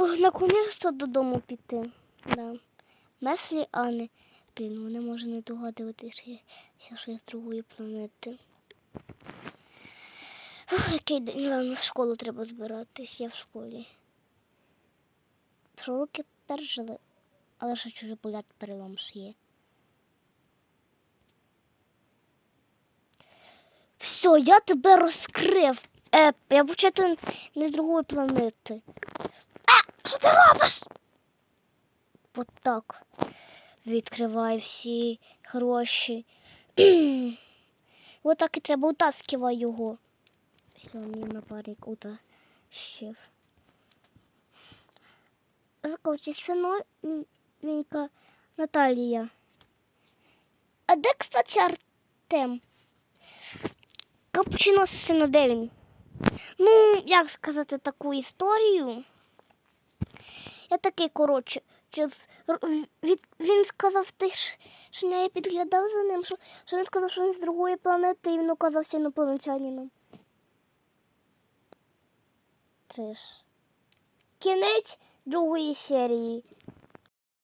Ох, наконець-то додому піти. Да. Меслі Ани. Блін, вони може не догадуватися, що я з другої планети. Ох, який день ладно, школу треба збиратись, я в школі. Що руки пережили, але ще чуже болять перелом ж є. Все, я тебе розкрив. Е, я взагалі не з другої планети. Що ти робиш? От так. Відкривай всі гроші. От так і треба утаскивай його. Все, мій напарник утащив. Заковчи синовенька Наталія. А де, кстати, Артем? Капучино сина, де він? Ну, як сказати таку історію? Я такий, коротше, він сказав ти ж, що я підглядав за ним, що, що він сказав, що він з другої планети, і він оказався інопланетянином. Триш. Кінець другої серії.